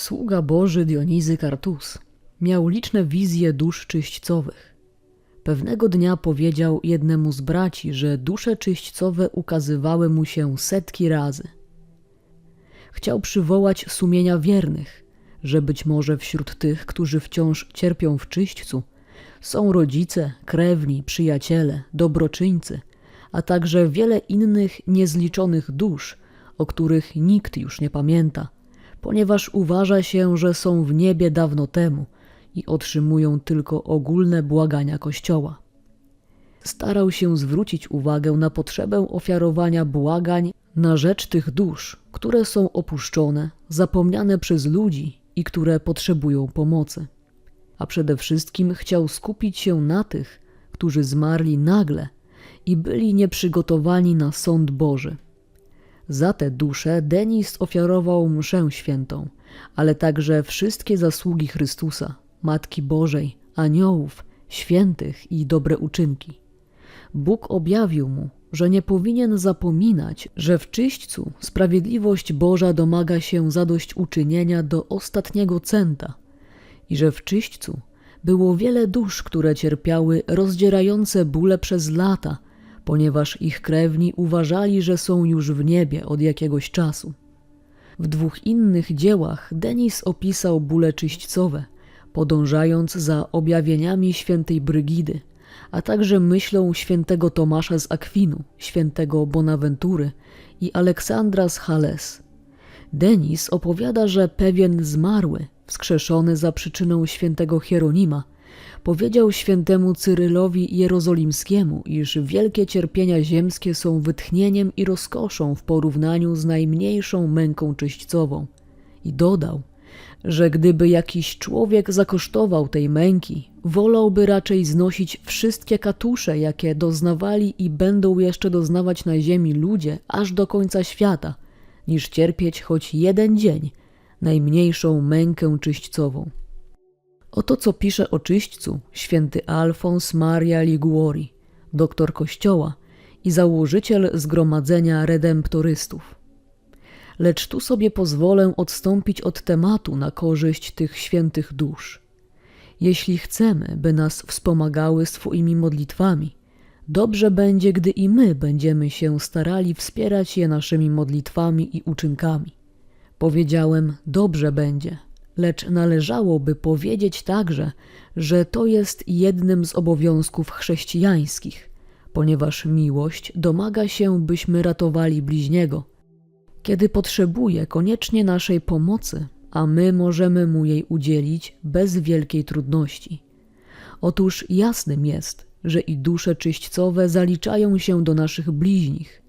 Sługa Boży Dionizy Kartus miał liczne wizje dusz czyśćcowych. Pewnego dnia powiedział jednemu z braci, że dusze czyśćcowe ukazywały mu się setki razy. Chciał przywołać sumienia wiernych, że być może wśród tych, którzy wciąż cierpią w czyśćcu, są rodzice, krewni, przyjaciele, dobroczyńcy, a także wiele innych niezliczonych dusz, o których nikt już nie pamięta, ponieważ uważa się, że są w niebie dawno temu i otrzymują tylko ogólne błagania Kościoła. Starał się zwrócić uwagę na potrzebę ofiarowania błagań na rzecz tych dusz, które są opuszczone, zapomniane przez ludzi i które potrzebują pomocy. A przede wszystkim chciał skupić się na tych, którzy zmarli nagle i byli nieprzygotowani na sąd Boży. Za te dusze Denis ofiarował mszę świętą, ale także wszystkie zasługi Chrystusa, Matki Bożej, aniołów, świętych i dobre uczynki. Bóg objawił mu, że nie powinien zapominać, że w czyśćcu sprawiedliwość Boża domaga się zadośćuczynienia do ostatniego centa i że w czyśćcu było wiele dusz, które cierpiały rozdzierające bóle przez lata, ponieważ ich krewni uważali, że są już w niebie od jakiegoś czasu. W dwóch innych dziełach Denis opisał bóle czyśćcowe, podążając za objawieniami świętej Brygidy, a także myślą świętego Tomasza z Akwinu, świętego Bonaventury i Aleksandra z Hales. Denis opowiada, że pewien zmarły, wskrzeszony za przyczyną świętego Hieronima, powiedział świętemu Cyrylowi Jerozolimskiemu, iż wielkie cierpienia ziemskie są wytchnieniem i rozkoszą w porównaniu z najmniejszą męką czyśćcową. I dodał, że gdyby jakiś człowiek zakosztował tej męki, wolałby raczej znosić wszystkie katusze, jakie doznawali i będą jeszcze doznawać na ziemi ludzie aż do końca świata, niż cierpieć choć jeden dzień najmniejszą mękę czyśćcową. Oto co pisze o czyśćcu święty Alfons Maria Liguori, doktor kościoła i założyciel zgromadzenia redemptorystów. Lecz tu sobie pozwolę odstąpić od tematu na korzyść tych świętych dusz. Jeśli chcemy, by nas wspomagały swoimi modlitwami, dobrze będzie, gdy i my będziemy się starali wspierać je naszymi modlitwami i uczynkami. Powiedziałem, dobrze będzie, lecz należałoby powiedzieć także, że to jest jednym z obowiązków chrześcijańskich, ponieważ miłość domaga się, byśmy ratowali bliźniego. Kiedy potrzebuje koniecznie naszej pomocy, a my możemy mu jej udzielić bez wielkiej trudności. Otóż jasnym jest, że i dusze czyśćcowe zaliczają się do naszych bliźnich.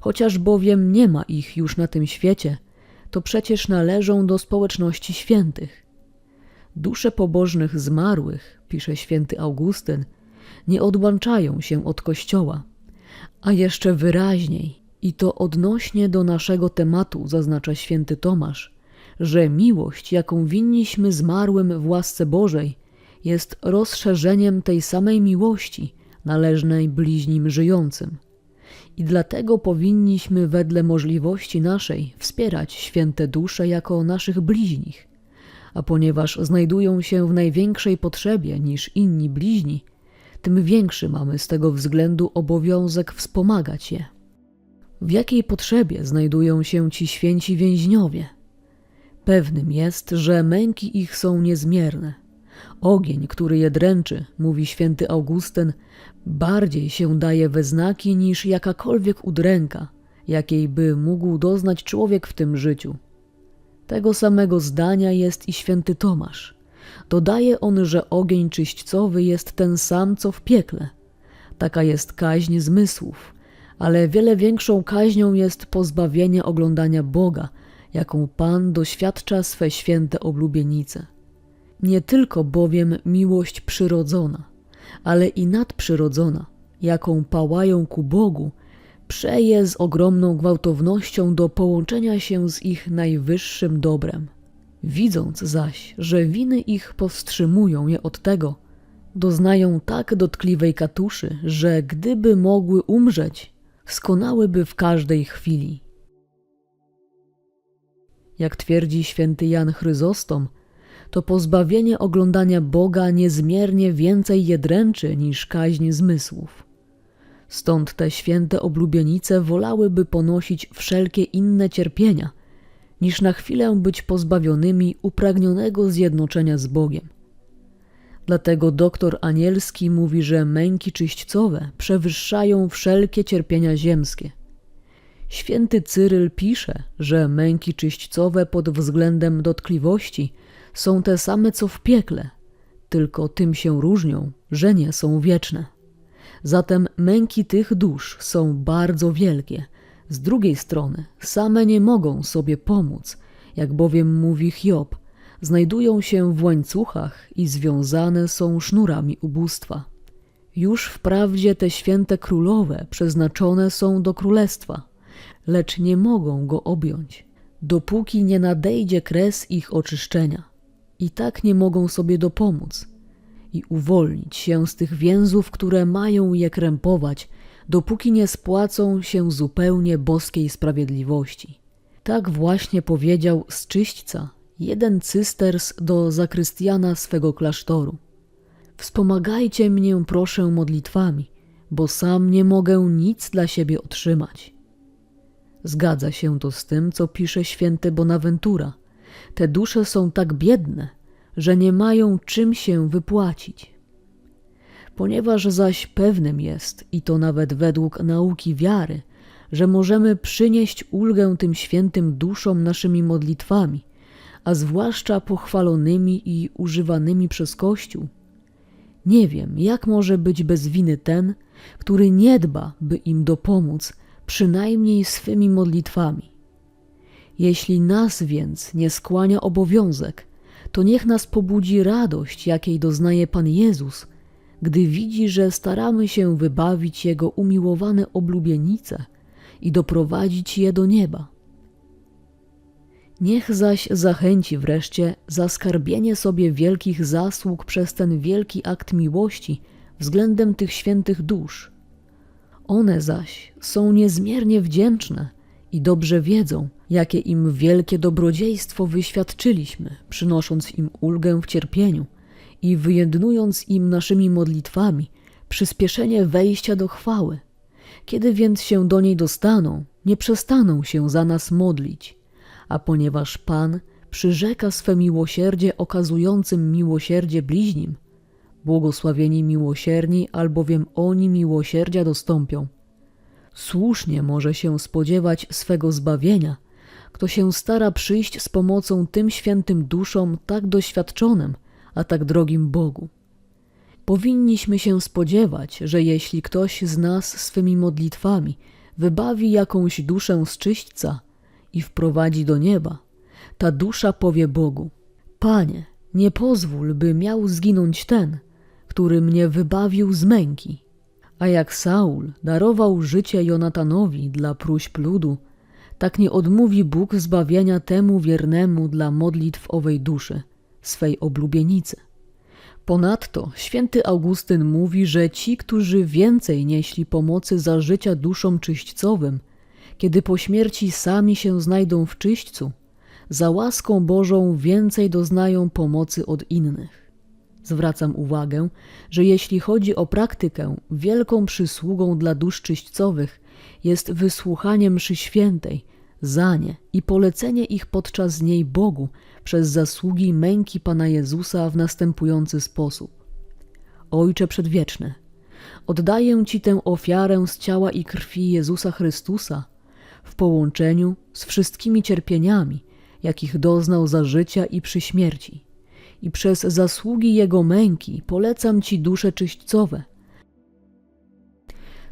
Chociaż bowiem nie ma ich już na tym świecie, to przecież należą do społeczności świętych. Dusze pobożnych zmarłych, pisze święty Augustyn, nie odłączają się od Kościoła, a jeszcze wyraźniej, i to odnośnie do naszego tematu, zaznacza święty Tomasz, że miłość, jaką winniśmy zmarłym w łasce Bożej, jest rozszerzeniem tej samej miłości należnej bliźnim żyjącym i dlatego powinniśmy wedle możliwości naszej wspierać święte dusze jako naszych bliźnich. A ponieważ znajdują się w największej potrzebie niż inni bliźni, tym większy mamy z tego względu obowiązek wspomagać je. W jakiej potrzebie znajdują się ci święci więźniowie? Pewnym jest, że męki ich są niezmierne. Ogień, który je dręczy, mówi święty Augustyn, bardziej się daje we znaki niż jakakolwiek udręka, jakiej by mógł doznać człowiek w tym życiu. Tego samego zdania jest i święty Tomasz. Dodaje on, że ogień czyśćcowy jest ten sam, co w piekle. Taka jest kaźń zmysłów, ale wiele większą kaźnią jest pozbawienie oglądania Boga, jaką Pan doświadcza swe święte oblubienice. Nie tylko bowiem miłość przyrodzona, ale i nadprzyrodzona, jaką pałają ku Bogu, przeje z ogromną gwałtownością do połączenia się z ich najwyższym dobrem. Widząc zaś, że winy ich powstrzymują je od tego, doznają tak dotkliwej katuszy, że gdyby mogły umrzeć, skonałyby w każdej chwili. jak twierdzi święty Jan Chryzostom, to pozbawienie oglądania Boga niezmiernie więcej jedręczy niż kaźń zmysłów. Stąd te święte oblubienice wolałyby ponosić wszelkie inne cierpienia, niż na chwilę być pozbawionymi upragnionego zjednoczenia z Bogiem. Dlatego doktor Anielski mówi, że męki czyśćcowe przewyższają wszelkie cierpienia ziemskie. Święty Cyryl pisze, że męki czyśćcowe pod względem dotkliwości są te same co w piekle, tylko tym się różnią, że nie są wieczne. Zatem męki tych dusz są bardzo wielkie. Z drugiej strony same nie mogą sobie pomóc, jak bowiem mówi Hiob, znajdują się w łańcuchach i związane są sznurami ubóstwa. Już wprawdzie te święte królowe przeznaczone są do królestwa, lecz nie mogą go objąć, dopóki nie nadejdzie kres ich oczyszczenia. I tak nie mogą sobie dopomóc i uwolnić się z tych więzów, które mają je krępować, dopóki nie spłacą się zupełnie boskiej sprawiedliwości. Tak właśnie powiedział z czyśćca jeden cysters do zakrystiana swego klasztoru. Wspomagajcie mnie proszę modlitwami, bo sam nie mogę nic dla siebie otrzymać. Zgadza się to z tym, co pisze święty Bonaventura. Te dusze są tak biedne, że nie mają czym się wypłacić. Ponieważ zaś pewnym jest, i to nawet według nauki wiary, że możemy przynieść ulgę tym świętym duszom naszymi modlitwami, a zwłaszcza pochwalonymi i używanymi przez Kościół. Nie wiem, jak może być bez winy ten, który nie dba, by im dopomóc, przynajmniej swymi modlitwami. Jeśli nas więc nie skłania obowiązek, to niech nas pobudzi radość, jakiej doznaje Pan Jezus, gdy widzi, że staramy się wybawić Jego umiłowane oblubienice i doprowadzić je do nieba. Niech zaś zachęci wreszcie zaskarbienie sobie wielkich zasług przez ten wielki akt miłości względem tych świętych dusz. One zaś są niezmiernie wdzięczne i dobrze wiedzą, jakie im wielkie dobrodziejstwo wyświadczyliśmy, przynosząc im ulgę w cierpieniu i wyjednując im naszymi modlitwami przyspieszenie wejścia do chwały. Kiedy więc się do niej dostaną, nie przestaną się za nas modlić, a ponieważ Pan przyrzeka swe miłosierdzie okazującym miłosierdzie bliźnim, błogosławieni miłosierni, albowiem oni miłosierdzia dostąpią. Słusznie może się spodziewać swego zbawienia, kto się stara przyjść z pomocą tym świętym duszom tak doświadczonym, a tak drogim Bogu. Powinniśmy się spodziewać, że jeśli ktoś z nas swymi modlitwami wybawi jakąś duszę z czyśćca i wprowadzi do nieba, ta dusza powie Bogu: Panie, nie pozwól, by miał zginąć ten, który mnie wybawił z męki. A jak Saul darował życie Jonatanowi dla próśb ludu, tak nie odmówi Bóg zbawienia temu wiernemu dla modlitw owej duszy, swej oblubienicy. Ponadto święty Augustyn mówi, że ci, którzy więcej nieśli pomocy za życia duszom czyśćcowym, kiedy po śmierci sami się znajdą w czyśćcu, za łaską Bożą więcej doznają pomocy od innych. Zwracam uwagę, że jeśli chodzi o praktykę, wielką przysługą dla dusz czyśćcowych jest wysłuchanie mszy świętej, za nie i polecenie ich podczas niej Bogu przez zasługi męki Pana Jezusa w następujący sposób. Ojcze Przedwieczny, oddaję Ci tę ofiarę z ciała i krwi Jezusa Chrystusa w połączeniu z wszystkimi cierpieniami, jakich doznał za życia i przy śmierci. I przez zasługi Jego męki polecam Ci dusze czyśćcowe –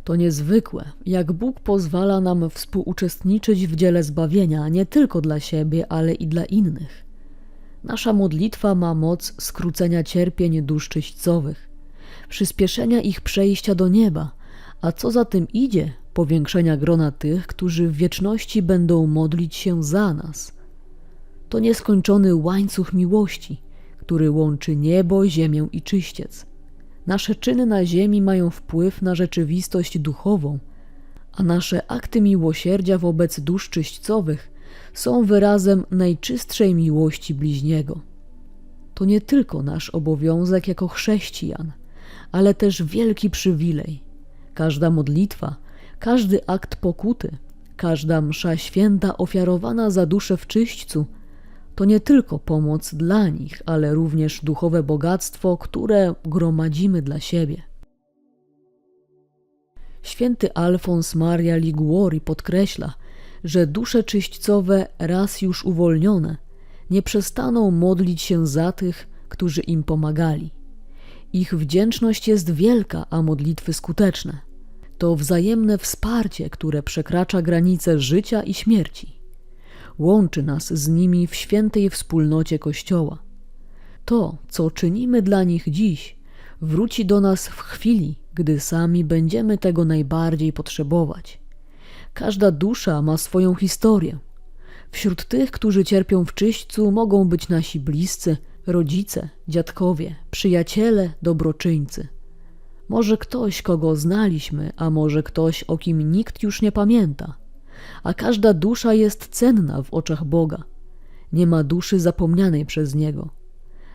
to niezwykłe, jak Bóg pozwala nam współuczestniczyć w dziele zbawienia nie tylko dla siebie, ale i dla innych. Nasza modlitwa ma moc skrócenia cierpień dusz czyśćcowych, przyspieszenia ich przejścia do nieba, a co za tym idzie, powiększenia grona tych, którzy w wieczności będą modlić się za nas. To nieskończony łańcuch miłości, który łączy niebo, ziemię i czyściec. Nasze czyny na ziemi mają wpływ na rzeczywistość duchową, a nasze akty miłosierdzia wobec dusz czyśćcowych są wyrazem najczystszej miłości bliźniego. To nie tylko nasz obowiązek jako chrześcijan, ale też wielki przywilej. Każda modlitwa, każdy akt pokuty, każda msza święta ofiarowana za duszę w czyśćcu to nie tylko pomoc dla nich, ale również duchowe bogactwo, które gromadzimy dla siebie. Święty Alfons Maria Liguori podkreśla, że dusze czyśćcowe, raz już uwolnione, nie przestaną modlić się za tych, którzy im pomagali. Ich wdzięczność jest wielka, a modlitwy skuteczne. To wzajemne wsparcie, które przekracza granice życia i śmierci. Łączy nas z nimi w świętej wspólnocie Kościoła. To, co czynimy dla nich dziś, wróci do nas w chwili, gdy sami będziemy tego najbardziej potrzebować. Każda dusza ma swoją historię. Wśród tych, którzy cierpią w czyśćcu, mogą być nasi bliscy, rodzice, dziadkowie, przyjaciele, dobroczyńcy. Może ktoś, kogo znaliśmy, a może ktoś, o kim nikt już nie pamięta. A każda dusza jest cenna w oczach Boga. Nie ma duszy zapomnianej przez Niego.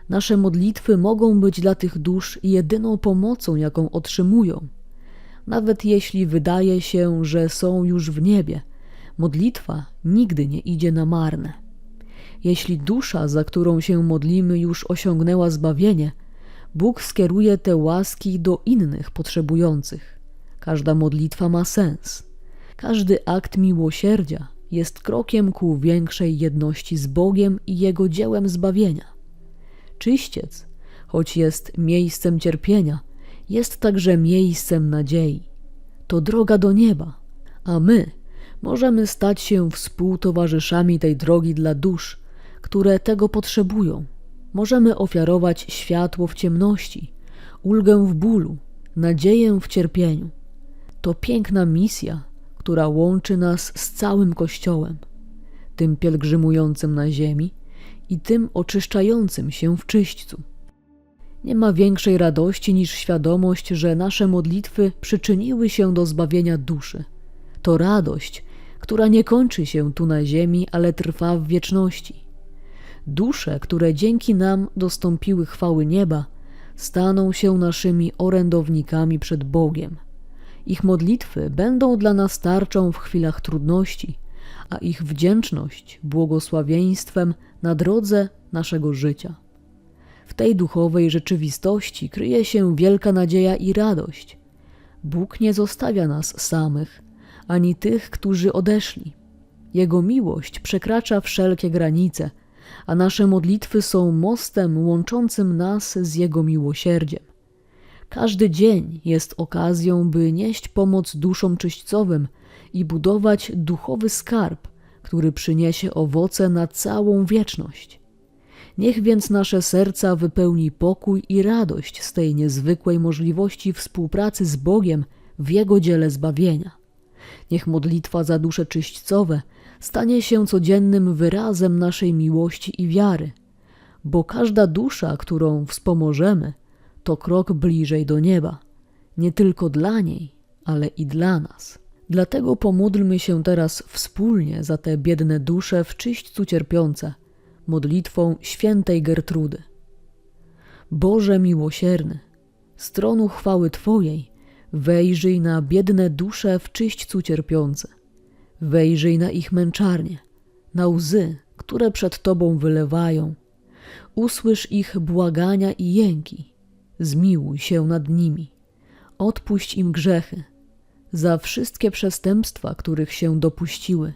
Nasze modlitwy mogą być dla tych dusz jedyną pomocą, jaką otrzymują. Nawet jeśli wydaje się, że są już w niebie, modlitwa nigdy nie idzie na marne. Jeśli dusza, za którą się modlimy, już osiągnęła zbawienie, Bóg skieruje te łaski do innych potrzebujących. Każda modlitwa ma sens. Każdy akt miłosierdzia jest krokiem ku większej jedności z Bogiem i Jego dziełem zbawienia. Czyściec, choć jest miejscem cierpienia, jest także miejscem nadziei. To droga do nieba, a my możemy stać się współtowarzyszami tej drogi dla dusz, które tego potrzebują. Możemy ofiarować światło w ciemności, ulgę w bólu, nadzieję w cierpieniu. To piękna misja, która łączy nas z całym Kościołem, tym pielgrzymującym na ziemi i tym oczyszczającym się w czyśćcu. Nie ma większej radości niż świadomość, że nasze modlitwy przyczyniły się do zbawienia duszy. To radość, która nie kończy się tu na ziemi, ale trwa w wieczności. Dusze, które dzięki nam dostąpiły chwały nieba, staną się naszymi orędownikami przed Bogiem. Ich modlitwy będą dla nas tarczą w chwilach trudności, a ich wdzięczność błogosławieństwem na drodze naszego życia. W tej duchowej rzeczywistości kryje się wielka nadzieja i radość. Bóg nie zostawia nas samych, ani tych, którzy odeszli. Jego miłość przekracza wszelkie granice, a nasze modlitwy są mostem łączącym nas z Jego miłosierdziem. Każdy dzień jest okazją, by nieść pomoc duszom czyśćcowym i budować duchowy skarb, który przyniesie owoce na całą wieczność. Niech więc nasze serca wypełni pokój i radość z tej niezwykłej możliwości współpracy z Bogiem w Jego dziele zbawienia. Niech modlitwa za dusze czyśćcowe stanie się codziennym wyrazem naszej miłości i wiary, bo każda dusza, którą wspomożemy, to krok bliżej do nieba, nie tylko dla niej, ale i dla nas. Dlatego pomódlmy się teraz wspólnie za te biedne dusze w czyśćcu cierpiące, modlitwą świętej Gertrudy. Boże miłosierny, stronu chwały Twojej, wejrzyj na biedne dusze w czyśćcu cierpiące, wejrzyj na ich męczarnie, na łzy, które przed Tobą wylewają, usłysz ich błagania i jęki, zmiłuj się nad nimi, odpuść im grzechy, za wszystkie przestępstwa, których się dopuściły,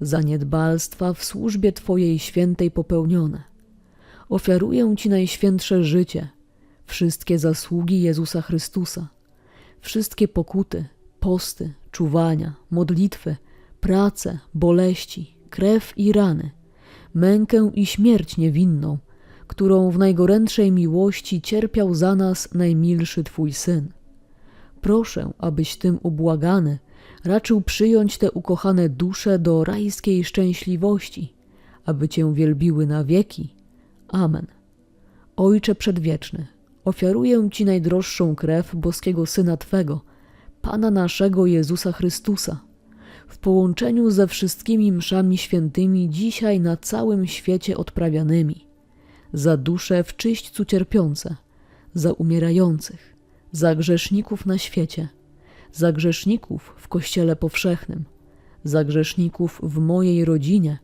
zaniedbalstwa w służbie Twojej świętej popełnione. Ofiaruję Ci najświętsze życie, wszystkie zasługi Jezusa Chrystusa, wszystkie pokuty, posty, czuwania, modlitwy, prace, boleści, krew i rany, mękę i śmierć niewinną, którą w najgorętszej miłości cierpiał za nas najmilszy Twój Syn. Proszę, abyś tym ubłagany raczył przyjąć te ukochane dusze do rajskiej szczęśliwości, aby Cię wielbiły na wieki. Amen. Ojcze Przedwieczny, ofiaruję Ci najdroższą krew boskiego Syna Twego, Pana naszego Jezusa Chrystusa, w połączeniu ze wszystkimi mszami świętymi dzisiaj na całym świecie odprawianymi, za dusze w czyśćcu cierpiące, za umierających, za grzeszników na świecie, za grzeszników w Kościele Powszechnym, za grzeszników w mojej rodzinie,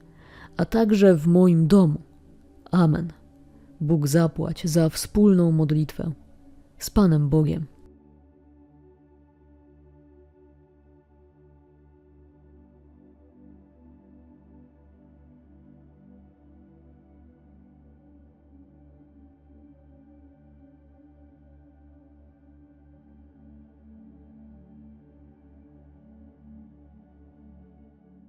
a także w moim domu. Amen. Bóg zapłać za wspólną modlitwę. Z Panem Bogiem.